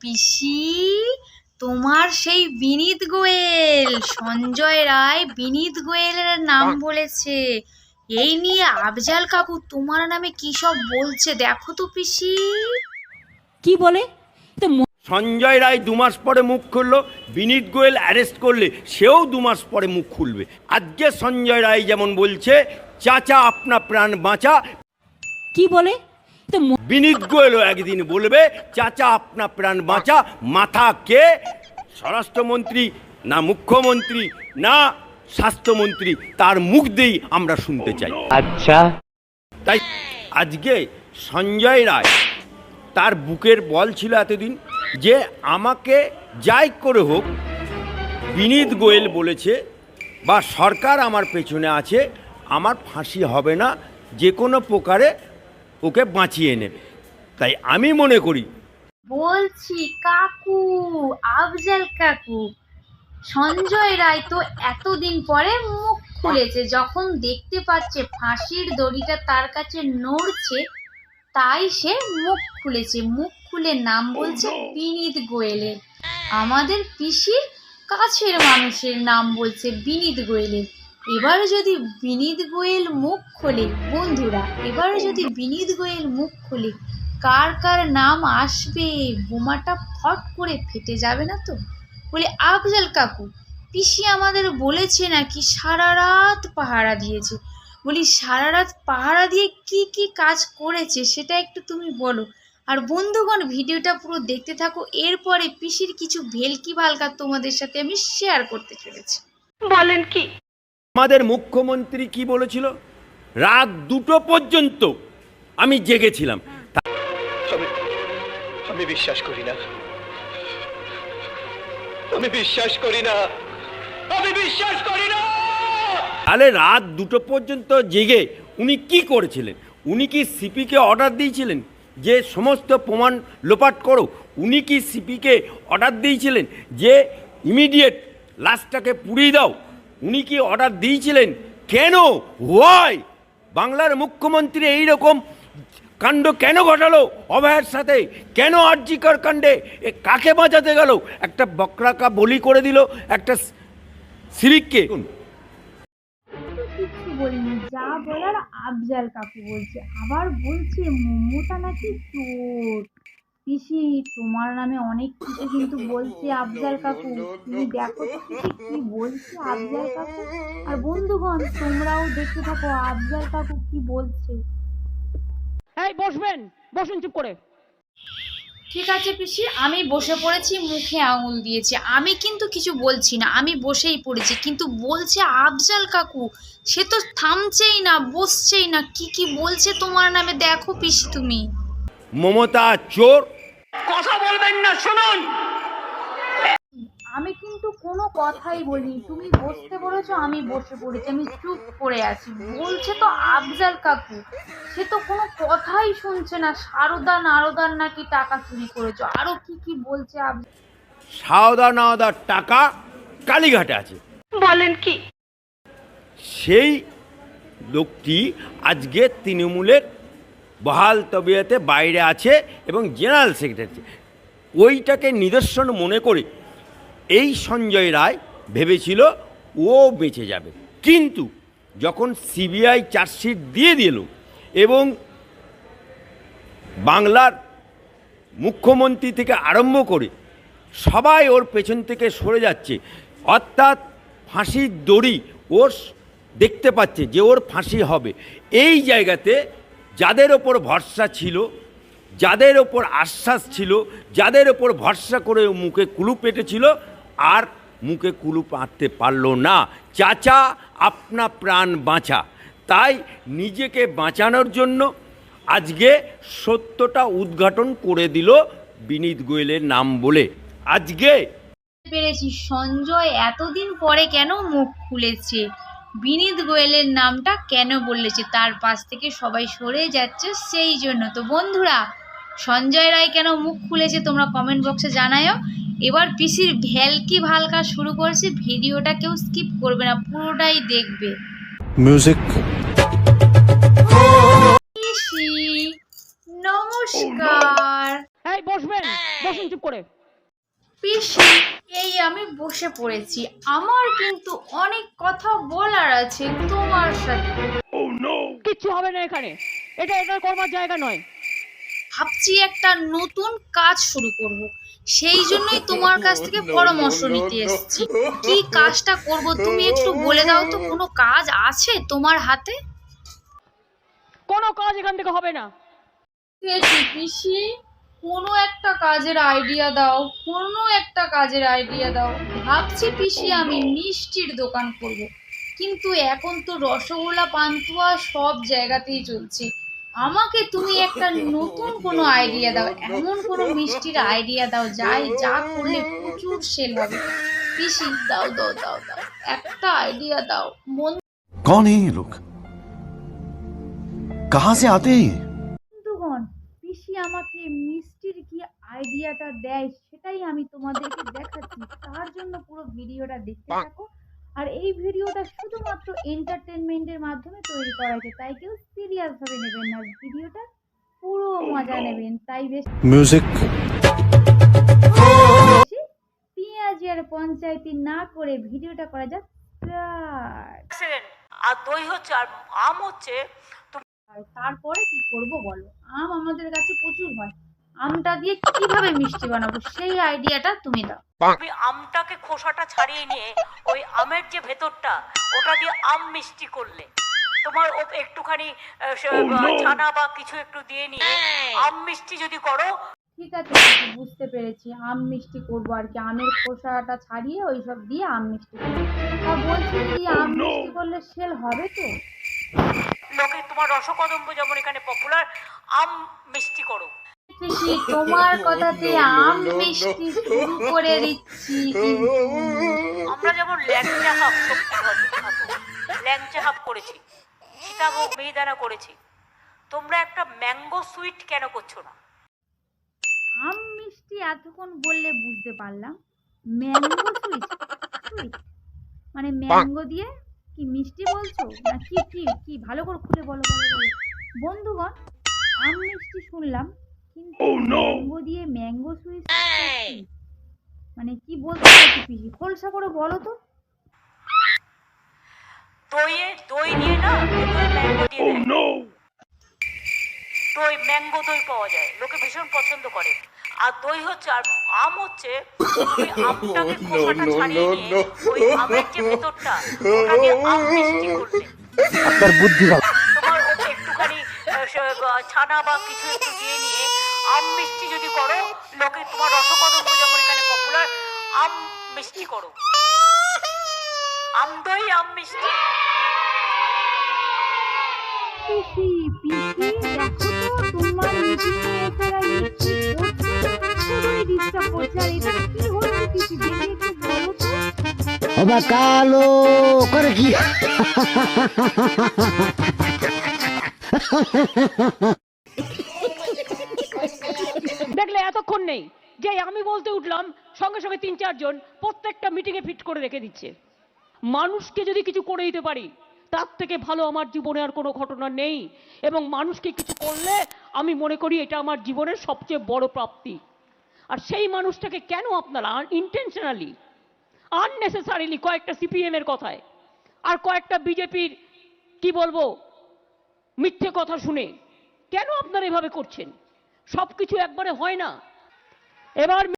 পিসি? তোমার সেই বিনীত গোয়েল। সঞ্জয় রায় বিনীত গোয়েলের নাম বলেছে। এই নিয়ে আফজাল কাকু তোমার নামে কি সব বলছে দেখো তো পিসি। কি বলে? তো ম- সঞ্জয় রায় দু মাস পরে মুখ খুললো বিনীত গোয়েল অ্যারেস্ট করলে সেও দু মাস পরে মুখ খুলবে। আজকে সঞ্জয় রায় যেমন বলছে চাচা আপনা প্রাণ বাঁচা। কি বলে? তো বিনীত গোয়েলও একদিন বলবে চাচা আপনা প্রাণ বাঁচা মাথা কে? স্বরাষ্ট্রমন্ত্রী না মুখ্যমন্ত্রী না স্বাস্থ্যমন্ত্রী? তার মুখ দিয়েই আমরা শুনতে চাই। আচ্ছা। তাই আজকে সঞ্জয় রায় তার বুকের বল ছিল এতদিন যে আমাকে যাই করে হোক বিনীত গোয়েল বলেছে বা সরকার আমার পেছনে আছে আমার ফাঁসি হবে না যে কোনো প্রকারে ওকে বাঁচিয়ে নেবে। তাই আমি মনে করি বলছি কাকু আফজাল কাকু সঞ্জয় রায় তো এতদিন পরে মুখ খুলেছে যখন দেখতে পাচ্ছে ফাঁসির দড়িটা তার কাছে নড়ছে তাই সে মুখ খুলেছে। মুখ খুলে নাম বলছে বিনীত গোয়েলের আমাদের পিসির কাছের মানুষের নাম বলছে বিনীত গোয়েলের এবারে যদি বিনীত গোয়েল মুখ খোলে, বন্ধুরা, এবারে যদি বিনীত গোয়েল মুখ খোলে, কার কার নাম আসবে, বোমাটা ফট করে ফেটে যাবে না তো? বলে, আফজাল কাকু, পিসি আমাদের বলেছে নাকি সারা রাত পাহারা দিয়েছে? বলি, সারা রাত পাহারা দিয়ে কি কি কাজ করেছে সেটা একটু তুমি বলো। আর বন্ধুগণ, ভিডিওটা পুরো দেখতে থাকো, এরপরে পিসির কিছু ভেলকি ভালকা তোমাদের সাথে আমি শেয়ার করতে চলেছি। আমাদের মুখ্যমন্ত্রী কি বলেছিল? রাত দুটো পর্যন্ত আমি জেগেছিলাম। আমি বিশ্বাস করি না। আমি বিশ্বাস করি না। আমি বিশ্বাস করি না! তাহলে রাত দুটো পর্যন্ত জেগে উনি কি করেছিলেন? উনি কি সিপিকে অর্ডার দিয়েছিলেন? যে সমস্ত প্রমাণ লোপাট করো উনি কি সিপিকে অর্ডার দিয়েছিলেন? যে ইমিডিয়েট লাশটাকে পুড়িয়ে দাও উনি কি অর্ডার দিয়েছিলেন? কেন? হোয়াই বাংলার মুখ্যমন্ত্রী এই রকম কাণ্ড কেন ঘটালো? অভয়ের সাথে কেন আর্জিকর কাণ্ডে এ কাকে বাঁচাতে গেল? একটা বকরাকা বলি করে দিল একটা সিরিককে। বলিনি যা বলার আফজাল কাকু বলছে। আবার বলছে মোমোটা নাকি চোর। পিসি তোমার নামে অনেক কিছু কিন্তু বলছে আফজাল কাকু। তুমি দেখো তো পিসি কি বলছে আফজাল কাকু। আর বন্ধুগণ তোমরাও দেখতে থাকো আফজাল কাকু কি বলছে। এই বসবেন বসুন চুপ করে। ঠিক আছে পিসি আমি বসে পড়েছি মুখে আঙুল দিয়েছে। আমি কিন্তু কিছু বলছি না আমি বসেই পড়েছি কিন্তু বলছে আফজাল কাকু। সে তো থামছেই না বসছেই না কি কি বলছে তোমার নামে দেখো পিসি তুমি। মমতা চোর। কথা বলবেন না শুনুন। আমি কিন্তু কোনো কথাই বলিনি। তুমি বসতে বলেছ আমি বসে পড়েছি আমি চুপ করে আছি। বলছে তো আফজাল কাকু। সে তো কোনো কথাই শুনছে না। সারদা নারদার নাকি টাকা চুরি করেছ? আরও কি কি বলছে আফজাল? সাওদা নাওদার টাকা কালীঘাটে আছে। বলেন কি? সেই লোকটি আজকে তৃণমূলের বহাল তবিয়তে বাইরে আছে এবং জেনারেল সেক্রেটারি। ওইটাকে নিদর্শন মনে করে এই সঞ্জয় রায় ভেবেছিল ও বেঁচে যাবে। কিন্তু যখন সিবিআই চার্জশিট দিয়ে দিল এবং বাংলার মুখ্যমন্ত্রী থেকে আরম্ভ করে সবাই ওর পেছন থেকে সরে যাচ্ছে, অর্থাৎ ফাঁসির দড়ি ওর দেখতে পাচ্ছে যে ওর ফাঁসি হবে। এই জায়গাতে যাদের ওপর ভরসা ছিল, যাদের ওপর আশ্বাস ছিল, যাদের ওপর ভরসা করে মুখে কুলুপ পেটেছিল, আর মুখে কুলুপ আঁটতে পারল না। চাচা, আপনা প্রাণ বাঁচা। তাই নিজেকে বাঁচানোর জন্য আজকে সত্যটা উদ্ঘাটন করে দিল বিনীত গোয়েলের নাম বলে। আজকে পেরেছি, সঞ্জয় এতদিন পরে কেন মুখ খুলেছে? বিনীত গোয়েলের নামটা কেন বলেছে তার পাশ থেকে সবাই সরে যাচ্ছে সেই জন্য? তো বন্ধুরা সঞ্জয় রায় কেন মুখ খুলেছে তোমরা কমেন্ট বক্সে জানায়ও। এবার পিসির ভ্যালকি ভালকা শুরু করেছে ভিডিওটা কেউ স্কিপ করবে না পুরোটাই দেখবে। পিসি নমস্কার। এই বসবেন বসুন চুপ করে। পিসি এই আমি বসে পড়েছি। আমার কিন্তু অনেক কথা বলার আছে তোমার সাথে। কিচ্ছু হবে না এখানে। এটা এটার করবার জায়গা নয়। ভাবছি একটা নতুন কাজ শুরু করব। সেই জন্যই তোমার কাছ থেকে পরামর্শ নিতে এসেছি। কি কাজটা করব তুমি একটু বলে দাও তো কোনো কাজ আছে তোমার হাতে? কোনো কাজ এখান থেকে হবে না। পিসি? কোনো একটা কাজের আইডিয়া দাও কোনো একটা কাজের আইডিয়া দাও ভাবছি পিসি আমি মিষ্টির দোকান করব কিন্তু এখন তো রসগোল্লা পান্তুয়া সব জায়গাতেই চলছে আমাকে তুমি একটা নতুন কোনো আইডিয়া দাও এমন কোনো মিষ্টির আইডিয়া দাও যাই যা করলে প্রচুর সেল হবে পিসি দাও দাও দাও দাও একটা আইডিয়া দাও মন कौन है ये लोग कहां से आते हैं ये মজাটা দেয় সেটাই আমি তোমাদেরকে দেখাচ্ছি। তার জন্য পুরো ভিডিওটা দেখতে থাকো। আর এই ভিডিওটা শুধুমাত্র এন্টারটেনমেন্টের মাধ্যমে তৈরি করা হয়েছে। তাই কেউ সিরিয়াস ভাবে নেবেন না। ভিডিওটা পুরো মজা নেবেন। তাই বেশ মিউজিক পেঁয়াজি আর পঞ্চায়েতি না করে ভিডিওটা করা যাক। আর দই হচ্ছে আর আম হচ্ছে তারপরে কি করব বলো? আম আমাদের কাছে প্রচুর হয়। আমটা দিয়ে কীভাবে মিষ্টি বানাবো সেই আইডিয়াটা তুমি দাও। তুমি আমটাকে খোসাটা ছাড়িয়ে নিয়ে ওই আমের যে ভেতরটা ওটা দিয়ে আম মিষ্টি করলে। তোমার ও একটুখানি ছানা বা কিছু একটু দিয়ে নিয়ে আম মিষ্টি যদি করো। ঠিক আছে বুঝতে পেরেছি। আম মিষ্টি করব আর কি আমের খোসাটা ছাড়িয়ে ওই সব দিয়ে আম মিষ্টি করব। তা বলছি কি আম মিষ্টি করলে সেল হবে তো? লোকে তোমার রসকদম্ব যেমন এখানে পপুলার আম মিষ্টি করো। তোমার কথাতে আম মিষ্টি শুরু করে দিচ্ছি। আমরা যেমন ল্যাংচা হাফ ল্যাংচা হাফ করেছি সীতাভোগ মিহিদানা করেছি তোমরা একটা ম্যাঙ্গো সুইট কেন করছ না? আম মিষ্টি এতক্ষণ বললে বুঝতে পারলাম। Mango sweet sweet. মানে ম্যাঙ্গো দিয়ে কি মিষ্টি বলছো? না কি কি কি? ভালো করে খুলে বলো বলো বলো। বন্ধুগণ আম মিষ্টি শুনলাম। কিন্তু ম্যাঙ্গো দিয়ে ম্যাঙ্গো সুইট মানে কি বলতে চাইছি পিসি? খোলসা করে বলো তো। দইয়ে দই নিয়ে না ম্যাঙ্গো দিয়ে দই ম্যাঙ্গো দই পাওয়া যায়। লোকে ভীষণ পছন্দ করে। আর দই হচ্ছে আর আম হচ্ছে আমটাকে খোসাটা ছাড়িয়ে নিয়ে ওই আমের যে ভেতরটা ওটা দিয়ে আম মিষ্টি করলে আপনার বুদ্ধি ভালো তোমার ওকে একটুখানি আহ, সে- বা- ছানা বা কিছু একটু দিয়ে নিয়ে আম মিষ্টি যদি করো লোকে তোমার রসকদম্ব যেমন এখানে পপুলার আম মিষ্টি করো। আম দই আম মিষ্টি। কালো করে কি? দেখলে এতক্ষণ নেই। যে আমি বলতে উঠলাম, সঙ্গে সঙ্গে তিন চারজন প্রত্যেকটা মিটিংয়ে ফিট করে রেখে দিচ্ছে। মানুষকে যদি কিছু করে দিতে পারি, তার থেকে ভালো আমার জীবনে আর কোনো ঘটনা নেই। এবং মানুষকে কিছু করলে আমি মনে করি এটা আমার জীবনের সবচেয়ে বড় প্রাপ্তি। আর সেই মানুষটাকে কেন আপনারা ইন্টেনশনালি আননেসেসারিলি কয়েকটা সিপিএম এর কথায়, আর কয়েকটা বিজেপির কি বলব মিথ্যে কথা শুনে। কেন আপনারা এভাবে করছেন? সব কিছু একবারে হয় না। এবার